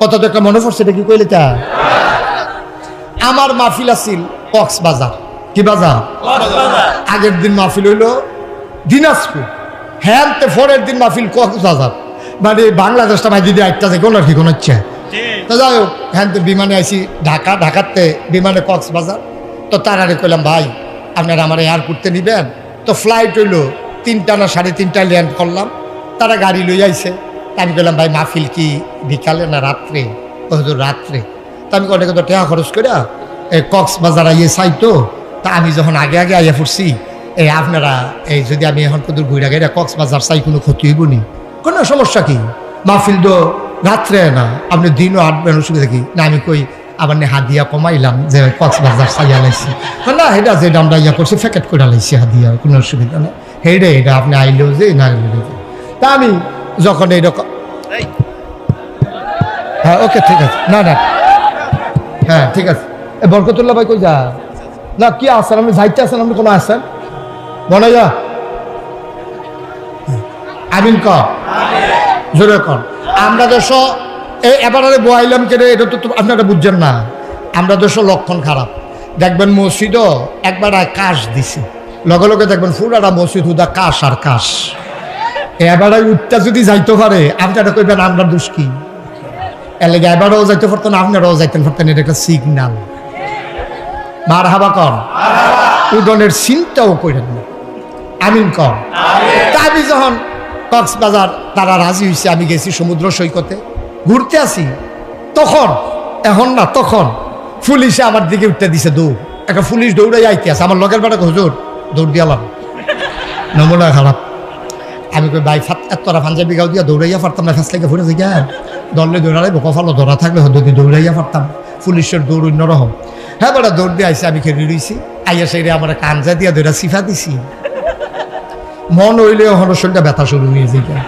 কত তো একটা মনে পড়ছে এটা কি কইলে তা? আমার মাহফিল আছিল কক্সবাজার। কি বাজার? আগের দিন মাহফিল হইল দিনাজপুর। হ্যাঁ তে পরের দিন মাহফিল কক্সবাজার। মানে বাংলাদেশটা ভাই দিদি একটা যে কোনো ঠিক হচ্ছে তো যাই হোক হ্যাঁ তো বিমানে আইসি ঢাকা ঢাকাতে বিমানে কক্সবাজার। তো তারারে কইলাম ভাই আপনারা আমার এয়ারপোর্টে নিবেন। তো ফ্লাইট হইল তিনটা না সাড়ে তিনটায় ল্যান্ড করলাম। তারা গাড়ি লই আইছে আমি কইলাম ভাই, মাহফিল কি বিকালে না রাত্রে? হুজুর, রাত্রে। তো আমি অনেক তো টাকা খরচ করে এই কক্সবাজার আইয়ে চাই তো। তা আমি যখন আগে আগে আইয়া পড়ছি এই আপনারা এই যদি আমি এখন কত ঘুরে গেলে কক্সবাজার চাই, কোনো ক্ষতি হইব নি? কোনো সমস্যা কি? মাহফিল তো রাত্রে না, আপনি দিনও আটবেন অসুবিধা কি না, আমি কই আবার হাদিয়া কমাইলাম যে কক্সবাজার চাইয়া লাইছি। না এটা যে আমরা ইয়া করছি ফ্যাকেট করে লাইছি হাদিয়া, কোনো অসুবিধা না হেডে এটা আপনি আইলেও যে না তা আমি যখন এইরকম হ্যাঁ ওকে ঠিক আছে। না না। হ্যাঁ ঠিক আছে। এ বরকতুল্লাহ ভাই কই যা? না কি আছেন? আপনি যাইতে আছেন? আপনি কোনো আছেন? মনে যা। আমিন ক। জোরে কর আমরা দেশ এই এবারে বয়াইলাম কেন এটা তো তো- আপনারা বুঝছেন না। আমরা দেশ লক্ষণ খারাপ। দেখবেন মসজিদও একবার কাশ দিছে। লগে লগে দেখবেন ফুরাটা মসজিদ হুদা কাশ আর কাশ। এবারে উঠটা যদি যাইতে পারে আপনারা কইবেন আমরা দোষ কি? এর লেগে এবারও যাইতে পারতেন আপনারাও যাইতেন পারতেন এটা একটা সিগনাল মার হাবা কর। উদনের চিন্তাও করেন না। আমিন কর। আমি যখন কক্সবাজার তারা রাজি হয়েছে আমি গেছি সমুদ্র সৈকতে। ঘুরতে আসি। তখন এখন না তখন পুলিশে আমার দিকে উঠতে দিছে দৌড়। একটা পুলিশ দৌড়াই আইতে আছে। আমার লগের বেটা হুজুর দৌড় দিয়ালাম নমুনা খারাপ। আমি কই, ভাই, ফাত এতটা পাঞ্জাবি গাও দিয়া দৌড়াইয়া পারতাম না ফাঁস ফেসলাকে ফুটে থেকে দলে দৌড়ালে কপালও ধরা থাকলে যদি দৌড়াইয়া পারতাম পুলিশের দৌড় অন্যরকম হ্যাঁ বড়, দৌড় দিয়ে আইসি আমি খেলি রইছি। আইয়া সেইরে আমার কাঞ্জা দিয়া দৌড়া সিফা দিছি। মন হইলে হন শরীরটা ব্যথা শুরু হয়ে যায়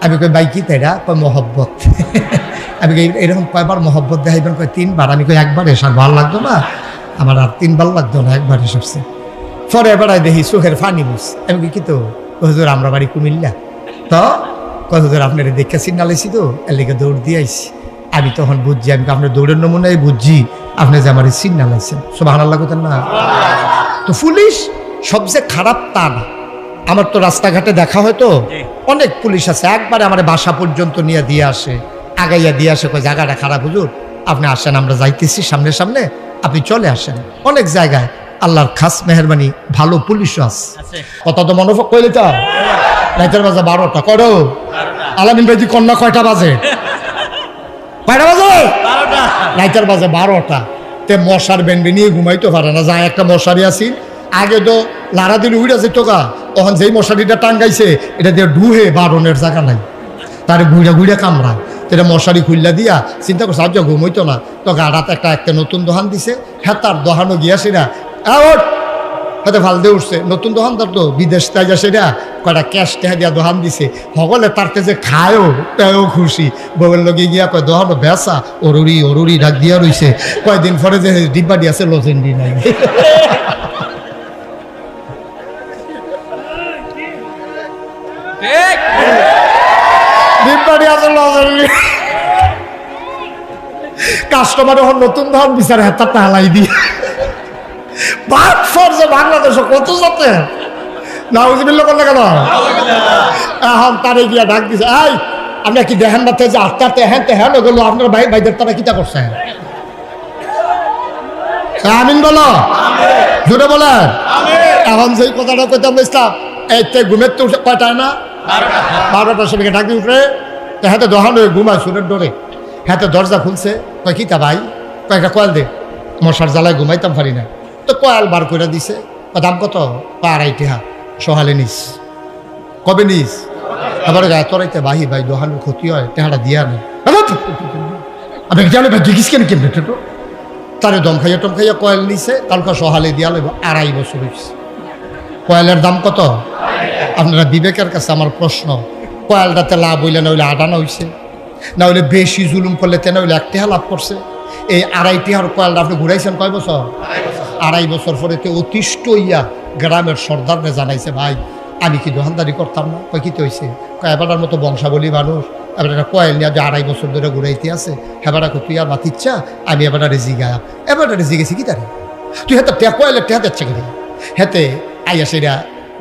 আমি কই, ভাই, কি তাইরা কয়, মহব্বত। আমি কই, এরকম কয়বার মহব্বত দেখাইবেন? কয়, তিনবার। আমি কই, একবার এসব ভালো লাগতো না? আমার আর তিনবার লাগতো না, একবার এসবছে পরে এবার দেখি চোখের ফানি বুঝ আমি কি তো? হুজুর আমরা বাড়ি কুমিল্লা? তো হুজুর আপনার দেখে সিগনালাইছি তো এর লেগে দৌড় দিয়ে আইছি। আমি তখন বুঝছি আমি আপনার দৌড়ের নমুনাই বুঝছি আপনি যে আমার সিগনাল আইছেন সব হানার লাগতেন না? তো পুলিশ সবচেয়ে খারাপ তা না। আমার তো রাস্তাঘাটে দেখা হয় তো অনেক পুলিশ আছে একবারে আমার বাসা পর্যন্ত নিয়ে দিয়ে আসে আগাইয়া দিয়ে আসে কয় জায়গাটা খারাপ হুজুর আপনি আসেন আমরা যাইতেছি সামনে সামনে আপনি চলে আসেন। অনেক জায়গায় আল্লাহর খাস মেহরবানি ভালো পুলিশও আছে। কত তো মনোভব কইলে তো? রাইতের বাজে বারোটা করো আলামিন ভাইজি কন্যা কয়টা বাজে? কয়টা বাজে? রাইতের বাজে বারোটা। তে মশার বেনবে নিয়ে ঘুমাইতে পারে না যা একটা মশারি আছি। আগে তো লারা দিল উড়ে আছে গা তখন যেই মশারিটা টাঙ্গাইছে এটা দিয়ে ডুহে বারণের জায়গা নাই। তার ঘুরে ঘুরে কামড়ায়। তো এটা মশারি খুললা দিয়া চিন্তা করছে আজ ঘুমাইতো না। তো গাড়াতে একটা একটা নতুন দোকান দিছে। হ্যাঁ তার দোকানও গিয়াছি না হাতে ভালো দিয়ে উঠছে। নতুন দোকানদার তো বিদেশ তাই যা সেটা কয়টা ক্যাশ টেহা দিয়া দোকান দিছে। সকলে তারতে যে খায়ও তেও খুশি। বউয়ের লগে গিয়া কয় দোকানও বেসা অরুরি অরুরি ডাক দিয়া রইছে। কয়দিন পরে যে ডিব্বা দিয়াছে লজেন্ডি নাই। ডিব্বা দিয়াছে লজেন্ডি। কাস্টমার নতুন ধান বিচারে হাতটা হালাই দিয়ে। বাদ ফরজে বাংলাদেশ কত যাতে নাউজিবিল্লা করলে কেন? এখন তারে গিয়া ডাক দিছে এই আপনার কি দেখেন না তো যে আটটা তেহেন তেহেন ওগুলো আপনার ভাই ভাইদের তারা কিতা করছে? আমিন বলো। জুড়ে বলে এখন যেই কথাটা কইতাম ইসলাম এই তে ঘুমের তো উঠে কয়টায় না? বারোটার সময় ডাক দিয়ে উঠে হাতে দহান হয়ে ঘুমায় সুরের ডোরে। হাতে দরজা খুলছে কয় কিতা ভাই? কয়েকটা কয়াল দে মশার জ্বালায় ঘুমাইতাম পারি না। তো কয়াল বার করে দিছে। দাম কত? আড়াই টেহা সহালে নিস। কবে নিস? আবার গায়ে তরাইতে বাহি, ভাই, দোহানের ক্ষতি হয়, টেহাটা দিয়া নেই আপনি জানে ভাই, দেখিস কেন কেমনে তারে দম খাইয়া টম খাইয়া কয়েল নিছে কালকে সহালে দিয়া লইব, আড়াই বছর হয়েছে কয়েলের দাম কত? আপনারা বিবেকের কাছে আমার প্রশ্ন। কয়েলটাতে লাভ হইলে না হইলে আটানো হইছে। না হইলে বেশি জুলুম করলে তেনা হইলে এক লাভ করছে। এই আড়াই টেহার কয়েলটা আপনি ঘুরাইছেন কয় বছর? আড়াই বছর পরে তে অতিষ্ঠ ইয়া গ্রামের সর্দারনে জানাইছে, ভাই, আমি কি দোকানদারি করতাম না? কয়, কি তো হয়েছে এবারটার মতো বংশাবলী মানুষ এবার একটা কয়েল নিয়ে আড়াই বছর ধরে ঘুরাইতে আছে হেবাটা তুই আর মাতিচ্ছা আমি এবার রেজি গায়া। এবারটা রেজি গেছি কি তারে? তুই হেতে টে কয়েলে টেহা দিচ্ছে কিনে? হেতে আইয়া সেটা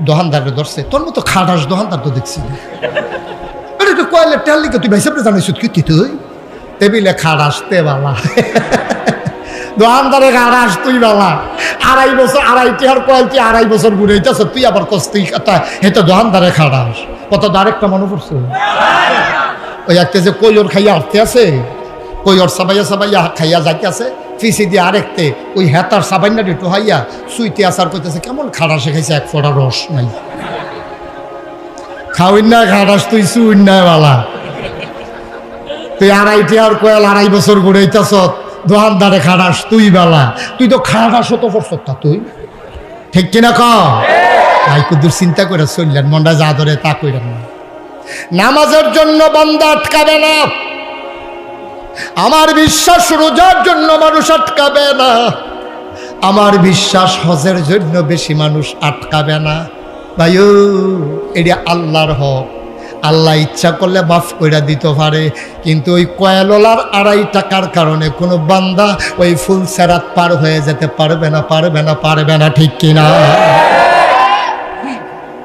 দোকানদারে ধরছে, তোর মতো খাটাস দোকানদার তো দেখছি না। তুই কয়েলের টেহার লিখে তুই ভাইসাবরে জানিস কি তুই টেবিলে তে বালা দোকানদারে খাটাস তুই বালা আড়াই বছর, আড়াই টেহার কয়েল আড়াই বছর ঘুরাইতেছ তুই আবার কস তুই কথা হেতে দোকানদারে খাটাস কত আরেকটা মনে পড়ছে? ওই একটা যে কৈর খাইয়া আটতে আছে কৈর সাবাইয়া সাবাইয়া খাইয়া যাইতে আছে ফিসি দিয়ে আরেকতে, ওই হেতার সাবাইনা একটু হাইয়া সুইতে আসার করতেছে কেমন খাড়া শেখাইছে এক ফোঁটা রস নাই। খাওয়াই না খাটাস তুই, সুইন না বালা। তুই আড়াইটি আর কয়াল আড়াই বছর ঘুরাইতেছ দোকানদারে খাটাস তুই বেলা। তুই তো খাটাস তো করছত তা তুই। ঠিক কিনা ক? ভাই কুদুর চিন্তা করে চললেন মনটা যা ধরে তা কইলেন না। নামাজের জন্য বান্দা আটকাবে না। আমার বিশ্বাস রোজার জন্য মানুষ আটকাবে না। আমার বিশ্বাস হজের জন্য বেশি মানুষ আটকাবে না। ভাই এটা আল্লাহর হক। আল্লাহ ইচ্ছা করলে মাফ করে দিতে পারে। কিন্তু ওই কয়েললার আড়াই টাকার কারণে কোনো বান্দা ওই ফুল সেরাত পার হয়ে যেতে পারবে না পারবে না পারবে না, ঠিক কিনা?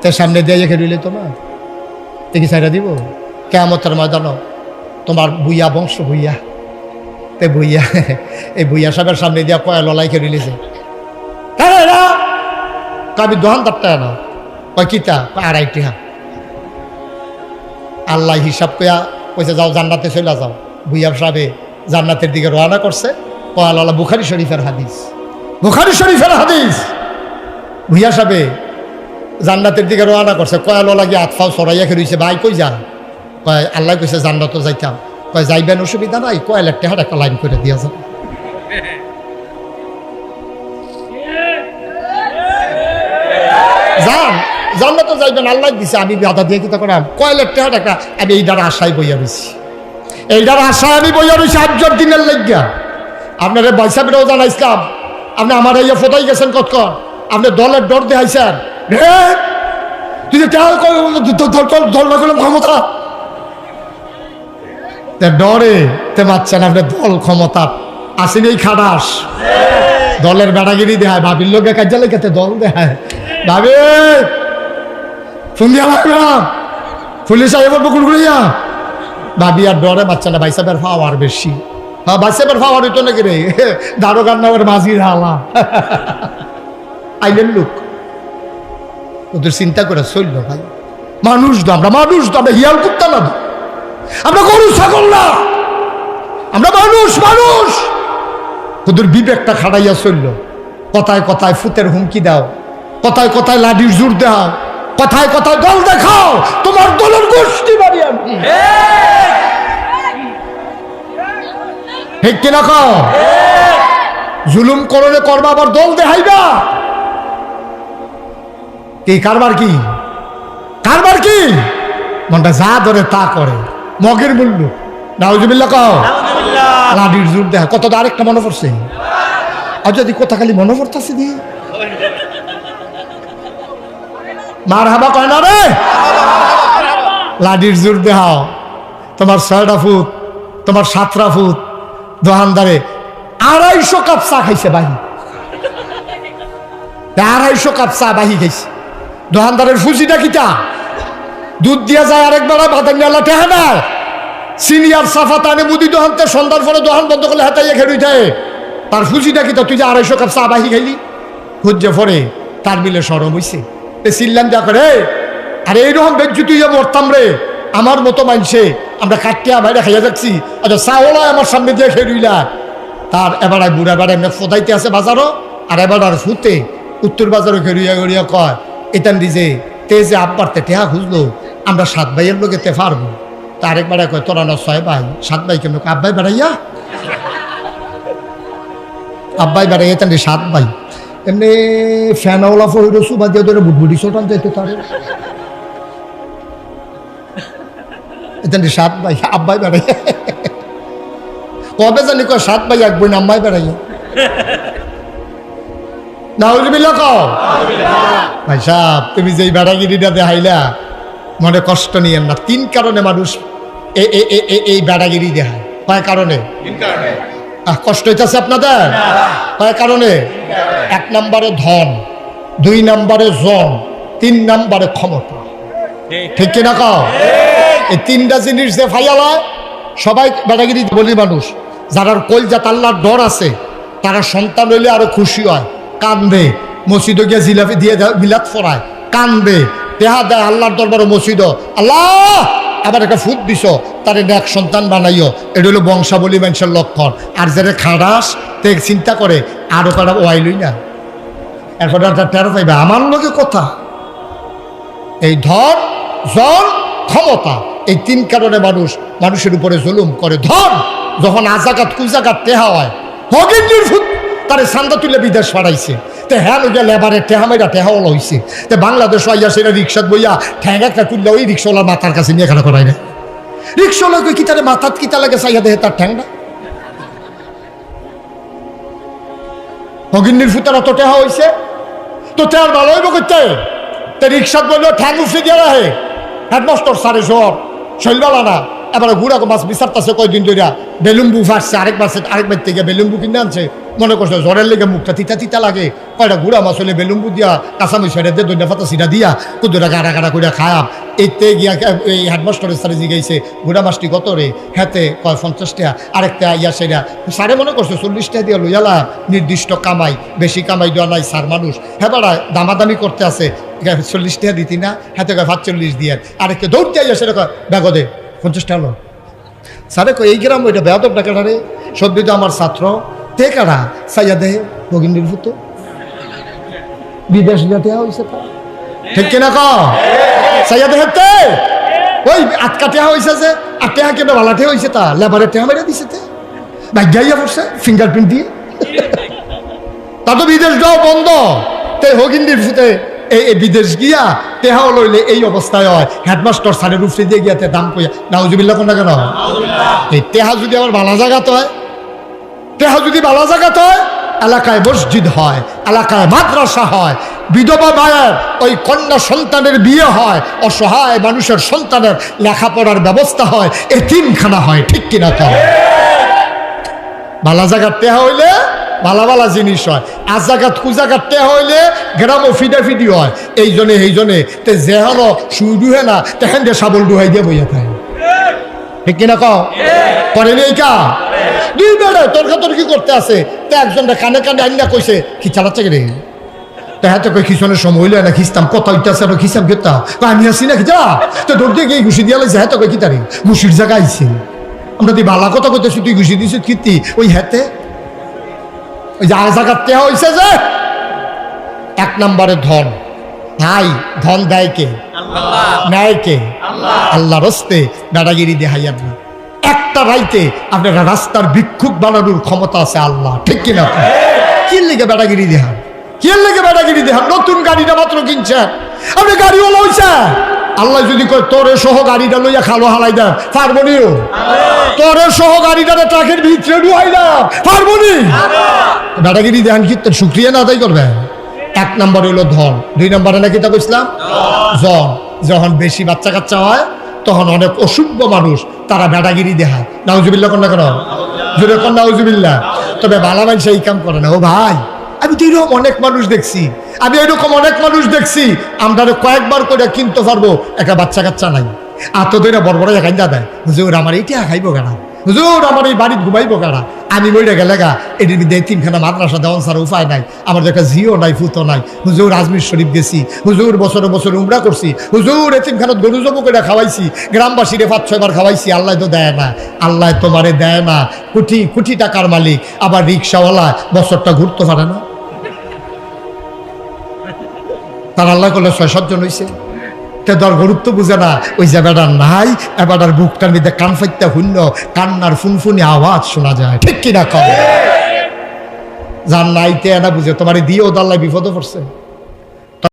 তো সামনে দিয়ে রেখে দিলে তোমার? দেখি সাইডা দিব। কেমতের ময়দান তোমার বুইয়া বংশ বুইয়া তে বুইয়া এই বুইয়া সাহেবের সামনে দিয়া কয়া খেয়ে রিলিছে আমি দোহান তারটা না কয় কিতা? আড়াইটি হা আল্লাহ হিসাব কয়া কইছে, যাও জান্নাতে চলে যাও। বুইয়া সাহেবে জান্নাতের দিকে রওনা করছে। কয়া লালা বুখারি শরীফের হাদিস। বুখারি শরীফের হাদিস। ভুইয়া সাহেবে জান্নাতের দিকে রওনা করছে। কয়া ললা গিয়ে আতফাও সরাইয়া খেয়েছে ভাই, কই যা কয়, আল্লাহ কইছে, জান্নাত যাইতাম। কয়, যাইবেন, অসুবিধা নাই। কয়েলের টেহার একটা লাইন করে দিয়া যাবে জান্নাত যাইবেন, আল্লাহ দিছে, আমি বাধা দিয়ে কি তখন কয়েলের টেহার একটা আমি এই এইটার আশায় বইয়া রয়েছি এই এইটার আশায় আমি বইয়া রয়েছি আজর দিনের লাগিয়া। আপনারা বৈশাখেরও জানাইছিলাম আপনি আমার এই ফোটাই গেছেন কত আপনি দলের ডর দেখাইছেন। রে! তুই ক্ষমতা। ডরে, তে মারছেন আপনি দল, ক্ষমতা। আসেন এই দলের বেড়াগিরি দেখায়, ভাবির লোকে কাজে লেগেতে দল দেখায়। ভাবি! সন্ধ্যা লাগবে না পুলিশ আইব পুকুর ঘুরিয়া ভাবি আর ডরে বাচ্চা না বাইসাবের পাওয়ার বেশি। হ্যাঁ বাইসাবের পাওয়ার হইতো নাকি রে? দারোগার নামের মাঝির হালা। আইলেন লোক। ওদের চিন্তা করে চলল ভাই। মানুষ তো আমরা, মানুষ তো আমরা হিয়াল কুত্তা না আমরা গরু, ছাগল না। আমরা মানুষ মানুষ। তোদের বিবেকটা খাড়াইয়া চলল। কথায় কথায় ফুতের হুমকি দাও। কথায় কথায় লাঠির জোর দাও কথায় কথায় দল দেখাও তোমার দলের গোষ্ঠী বাড়ি আমি। ঠিক কিনা কও? জুলুম করলে করবা আবার দল দেখাইবা? কি কারবার কি? কারবার কি? মনটা যা ধরে তা করে। মগের মূল্য। নাউজুবিল্লা কও? লাডির জোর দেখা। কত আরেকটা মনে পড়ছে? আর যদি কথা খালি মনে পড়তেছে দি মার হাবা কয় না রে? লাডির জোর দেহাও। তোমার ছয়টা ফুট, তোমার সাতটা ফুট দোকানদারে আড়াইশো কাপ চা খাইছে বাহি। আড়াইশো কাপ চা বাহি খাইছে। দোকানদারের ফুজিটা কিটা দুধ দিয়া যায় আরেকবার বাদাম গেলা টেহা না। সিনিয়র সাফা তানে মুদি দোহানতে, সন্ধ্যার পরে দোহান বন্ধ করলে হাতাইয়া খেয়ে উঠায় তার ফুজিটা কিটা তুই যে আড়াইশো কাপ চা বাহি খাইলি? খুঁজে পরে তার মিলে সরম হইছে। এ সিল্লাম যা করে, আরে এইরকম বেজ্জু তুই মরতাম রে, আমার মতো মানছে আমরা কাটিয়া বাইরে খাইয়া যাচ্ছি। আচ্ছা চাওলা আমার সামনে দিয়ে খেয়ে রইলা। তার এবার বুড়া বেড়া এমনি ফোদাইতে আছে বাজারও, আর এবার আর ফুতে উত্তর বাজারও খেরিয়া গড়িয়া কয়, এটান দিছে তে যে আব্বারতে টেহা খুঁজলো, আমরা সাত ভাইয়ের লোকে তে পারব তা আরেক বেড়া কয়, তোরা না ছয় ভাই, সাত ভাই কেমন? আব্বাই বেড়াইয়া? আব্বাই বেড়াইয়া তান সাত ভাই। এমনি ফ্যানওয়ালা ফহিরো সুবা দিয়ে ধরে বুটবুটি ছোটান যেতে তারে। এতেন সাত ভাই আব্বাই বেড়াইয়া কবে জানি কয় সাত ভাই এক বই আম্মাই কও। ভাই সাহ তুমি যেই বেড়াগিরিটা দেখাইলা মনে কষ্ট নিয়েন না। তিন কারণে মানুষ এই বেড়াগিরি দেখায়। কয় কারণে? আহ, কষ্ট হইতেছে আপনাদের? কয় কারণে? এক নম্বরে ধন, দুই নম্বরে জন, তিন নম্বরে ক্ষমতা। ঠিক কিনা কাও? এই তিনটা জিনিস যে ফাইয়ালা, সবাই বেড়াগিরি বলি মানুষ, যারা কলজাত আল্লাহর ডর আছে, তারা সন্তান হইলে আরও খুশি হয়। কান্দে, মসজিদে গিয়ে জিলাপি দিয়ে বিলাত ফরায়। কান্দে, দেহা দেয় আল্লাহর দরবারে মসজিদ। আল্লাহ! আবার একটা ফুট দিছ, তারে এক সন্তান বানাইও। এটা হলো বংশাবলী মানুষের লক্ষণ। আর যারা খারাস তে চিন্তা করে, আরও কারা ওয়াইলই না। এরপর একটা টেরো পাইবে। আমার লোকে কথা। এই ধন, জন, ক্ষমতা, এই তিন কারণে মানুষ, মানুষের উপরে জুলুম করে। ধন, যখন আজাকাত, কুজাকাত টেহা হয় হগিন্দির ফুট তারে সান্দা তুলে বিদেশ পাঠাইছে। তে হ্যাঁ লোকে লেবারে টেহা মেরা টেহা ওলা হইছে তে বাংলাদেশ আইয়া সেটা রিক্সাত বইয়া ঠ্যাং একটা তুললে ওই রিক্সাওয়ালার মাথার কাছে নিয়ে খেলা করাই না রিক্সাওয়ালা কি তারে মাথাত কি তা লাগে চাইয়া দেহে তার ঠ্যাংটা? হগিন্দির ফুতার অত টেহা হইছে। তো তেল ভালো হইব করতে তে রিক্সাত বলল, ঠ্যাং উঠে দিয়ে রাহে হেডমাস্টার সারে সর শৈলবালা না। এবারে গুড়া মাছ বিচারতেছে কয়দিন ধরে বেলুম্বু ফাটছে আরেক মাসে আরেক বার থেকে বেলুম্বু কিনে আনছে। মনে করছে, জ্বরের লেগে মুখটা তিতা তিতা লাগে? কয়টা গুড়া মাছ হলে বেলুম্বু দিয়া কাঁচামি সেটা দিয়ে দৈন্য ফাতা সিটা দিয়া, কুদুরা গাড়া গাড়া করে খায়াম এইতে গিয়া এই হেডমাস্টারের সারে জিগাইছে, গুড়া মাছটি কত রে? হ্যাতে কয়, পঞ্চাশ টাকা আরেকটা ইয়া সেটা সারে মনে করছে, চল্লিশ টাকা দিয়ে লইয়ালা নির্দিষ্ট কামাই, বেশি কামাই দেওয়া নাই সার মানুষ। হ্যাঁ দামাদামি করতে আছে চল্লিশ টাকা দিতি না? হাতে কয় পাঁচচল্লিশ দিয়ে। আরেকটা দৌড়তে আইয়া সেটা কয় ব্যাগো দে, পঞ্চাশ টাকা লো। স্যারে কই এই গ্রাম ওইটা বেয়াদব ডাকাটা রে। তো আমার ছাত্র তে কারা? সাইয়া দেহে ভগিনীর ভূত বিদেশ যাতে হয়েছে তা। ঠিক কিনা ক? সাইয়া দেহে তে ওই আটকা টেহা হয়েছে যে আর টেহা টেহা হয়েছে তা। লেবারে টেহা মেরে দিছে তে। ভাগ্যাইয়া পড়ছে ফিঙ্গারপ্রিন্ট দিয়ে। তা তো বিদেশ যাও বন্ধ। তে হগিন্দির ফুতে এই বিদেশ গিয়া তেহাও লইলে এই অবস্থায় হয়। হেডমাস্টার সারের উফরে দিয়ে গিয়াতে দাম কইয়া। নাউজুবিল্লা কোন কেন? এই তেহা যদি আমার ভালো জায়গাত হয় তেহা যদি ভালো জায়গাত হয় এলাকায় মসজিদ হয় এলাকায় মাদ্রাসা হয় বিধবা মায়ের ওই কন্যা সন্তানের বিয়ে হয় অসহায় মানুষের সন্তানের লেখাপড়ার ব্যবস্থা হয় এই তিনখানা হয় ঠিক কিনা তো? ভালা জায়গার টেহা হইলে ভালা ভালা জিনিস হয় আজ জায়গাত কুজাগাত টেহা হইলে গ্রামও ফিডা ফিডি হয় এই জনে এই জনে তে যেহানো শুই ডুহে না তেহেন যে সাবল ডুহাই দিয়ে বইয়া থাকে। ঠিক কিনা কও? করেনি এই কা? দুই বেড়ে তর্কা তর্কি করতে আছে। তে একজনটা কানে কানে আইনা কইছে কি চালাচ্ছে রে? তা হ্যাঁ কই খিসনের সময় হইলে না খিস্তাম কত ইত্যাসে আর খিসাম কেতা আমি আসি না খিচা তো দৌড়তে গিয়ে ঘুষি দিয়া লাগছে হ্যাঁ তো কই কি তারি? ঘুষির জায়গা আইছে। আমরা তুই বালা কথা কইতেছি তুই ঘুষি দিছিস কীর্তি ওই হ্যাতে। ওই যে জাগাতে যে! এক নম্বরে ধন। ভাই ধন দেয় কে? নেয় কে? আল্লাহ। রস্তে দাদাগিরি দেখাইয়ার না। একটা রাইতে আপনারা রাস্তার ভিক্ষুক বানানোর ক্ষমতা আছে আল্লাহ ঠিক কিনা? কি লেগে বেড়াগিরি দেহান? কি লেগে বেড়াগিরি দেহান? নতুন গাড়িটা মাত্র কিনছেন। আপনি গাড়িওয়ালা হইছে আল্লাহ যদি কয় তোরে সহ গাড়িটা লইয়া খালো হালাই দেন। পারবনিও তোরে সহ গাড়িটা ট্রাকের ভিতরে ঢুয়াই দাম পারবনি বেটাগিরি দেখান কীর্তন শুক্রিয়া না আদায় করবে এক নম্বর হলো ধন। দুই নম্বরে নাকি তা কইছিলাম? জন যখন বেশি বাচ্চা কাচ্চা হয় তখন অনেক অসভ্য মানুষ, তারা বেটাগিরি দেখায়। নাউজুবিল্লা কন্যা কেন? জোরে কন্যা তবে বালা মানুষ এই কাম করে না। ও ভাই, আমি তো এরকম অনেক মানুষ দেখছি। আমি এরকম অনেক মানুষ দেখছি। আমরা কয়েকবার করে কিনতে পারব, একটা বাচ্চা কাচ্চা নাই। আর তো ধরে বড় বড় কান্দা দেয়। ওরা আমার এইটা খাইবো কেনা? হুজুর, আমার এই বাড়ি ঘুমাইবো কেনা আমি মরে গেলে গা এটির মধ্যে তিনখানা মাদ্রাসা দেওয়ান ছাড়া উপায় নাই, আমার একটা জিও নাই, ফুতো নাই। হুজুর, আজমির শরীফ গেছি। হুজুর, বছরে বছর উমরা করছি। হুজুর, এ তিনখানা গরু জবু করে খাওয়াইছি, গ্রামবাসীরে পাঁচ ছয়বার খাওয়াইছি, আল্লাহ তো দেয় না, আল্লাহ তোমারে দেয় না। কোটি কোটি টাকার মালিক, আবার রিক্সাওয়ালা বছরটা ঘুরতে পারে না। তার আল্লাহ করলে ছয় সাতজন হয়েছে তে দর গুরুত্ব বুঝে না, ওই যে বেটার নাই এবারটার বুকটার মধ্যে কান ফাইতে শূন্য কান্নার ফুনফুনি আওয়াজ শোনা যায়। ঠিক কিনা কবে যার নাইতে এটা বুঝে তোমার দিয়েও দাল্লায় বিপদে পড়ছে।